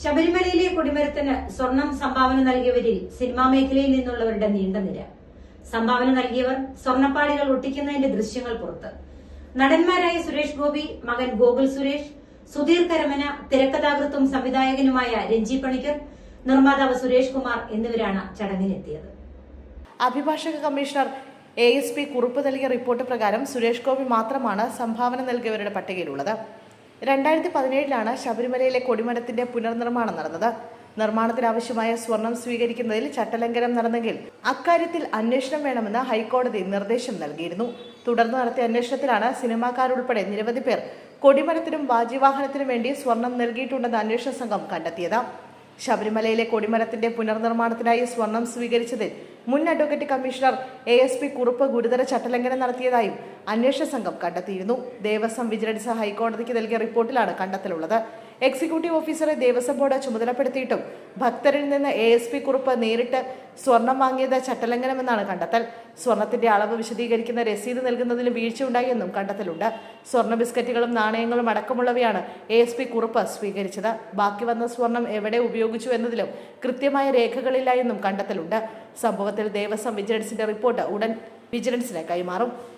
ശബരിമലയിലെ കൊടിമരത്തിന് സ്വർണം സംഭാവന നൽകിയവരിൽ സിനിമാ മേഖലയിൽ നിന്നുള്ളവരുടെ നീണ്ട നിര. സംഭാവന നൽകിയവർ സ്വർണപ്പാടികൾ ഒട്ടിക്കുന്നതിന്റെ ദൃശ്യങ്ങൾ പുറത്ത്. നടന്മാരായ സുരേഷ് ഗോപി മകൻ ഗോകുൽ സുരേഷ് സുധീർ കരമന തിരക്കഥാകൃത്തും സംവിധായകനുമായ രഞ്ജി പണിക്കർ നിർമ്മാതാവ് സുരേഷ് കുമാർ എന്നിവരാണ് ചടങ്ങിനെത്തിയത് അഭിഭാഷക കമ്മീഷണർ എ എസ് പി കുറിപ്പ് നൽകിയ റിപ്പോർട്ട് പ്രകാരം സുരേഷ് ഗോപി മാത്രമാണ് സംഭാവന നൽകിയവരുടെ പട്ടികയിലുള്ളത്. രണ്ടായിരത്തി പതിനേഴിലാണ് ശബരിമലയിലെ കൊടിമരത്തിന്റെ പുനർനിർമ്മാണം നടന്നത്. നിർമ്മാണത്തിനാവശ്യമായ സ്വർണം സ്വീകരിക്കുന്നതിൽ ചട്ടലംഘനം നടന്നെങ്കിൽ അക്കാര്യത്തിൽ അന്വേഷണം വേണമെന്ന് ഹൈക്കോടതി നിർദ്ദേശം നൽകിയിരുന്നു. തുടർന്ന് നടത്തിയ അന്വേഷണത്തിലാണ് സിനിമാക്കാരുൾപ്പെടെ നിരവധി പേർ കൊടിമരത്തിനും വാജിവാഹനത്തിനും വേണ്ടി സ്വർണം നൽകിയിട്ടുണ്ടെന്ന് അന്വേഷണ സംഘം കണ്ടെത്തിയത്. ശബരിമലയിലെ കൊടിമരത്തിന്റെ പുനർനിർമ്മാണത്തിനായി സ്വർണം സ്വീകരിച്ചതിൽ മുൻ advocate commissioner A S P Kurup ഗുരുതര ചട്ടലംഘനം നടത്തിയതായും അന്വേഷണ സംഘം കണ്ടെത്തിയിരുന്നു. ദേവസ്വം വിജിലൻസ് ഹൈക്കോടതിക്ക് നൽകിയ റിപ്പോർട്ടിലാണ് കണ്ടെത്തലുള്ളത്. എക്സിക്യൂട്ടീവ് ഓഫീസറെ ദേവസ്വം ബോർഡ് ചുമതലപ്പെടുത്തിയിട്ടും ഭക്തരിൽ നിന്ന് എ എസ് പി കുറിപ്പ് നേരിട്ട് സ്വർണം വാങ്ങിയത് ചട്ടലംഘനമെന്നാണ് കണ്ടെത്തൽ. സ്വർണത്തിന്റെ അളവ് വിശദീകരിക്കുന്ന രസീത് നൽകുന്നതിന് വീഴ്ചയുണ്ടായെന്നും കണ്ടെത്തലുണ്ട്. സ്വർണ ബിസ്ക്കറ്റുകളും നാണയങ്ങളും അടക്കമുള്ളവയാണ് എ എസ് പി കുറിപ്പ് സ്വീകരിച്ചത്. ബാക്കി വന്ന സ്വർണം എവിടെ ഉപയോഗിച്ചു എന്നതിലും കൃത്യമായ രേഖകളില്ല എന്നും കണ്ടെത്തലുണ്ട്. സംഭവത്തിൽ ദേവസ്വം വിജിലൻസിന്റെ റിപ്പോർട്ട് ഉടൻ വിജിലൻസിന് കൈമാറും.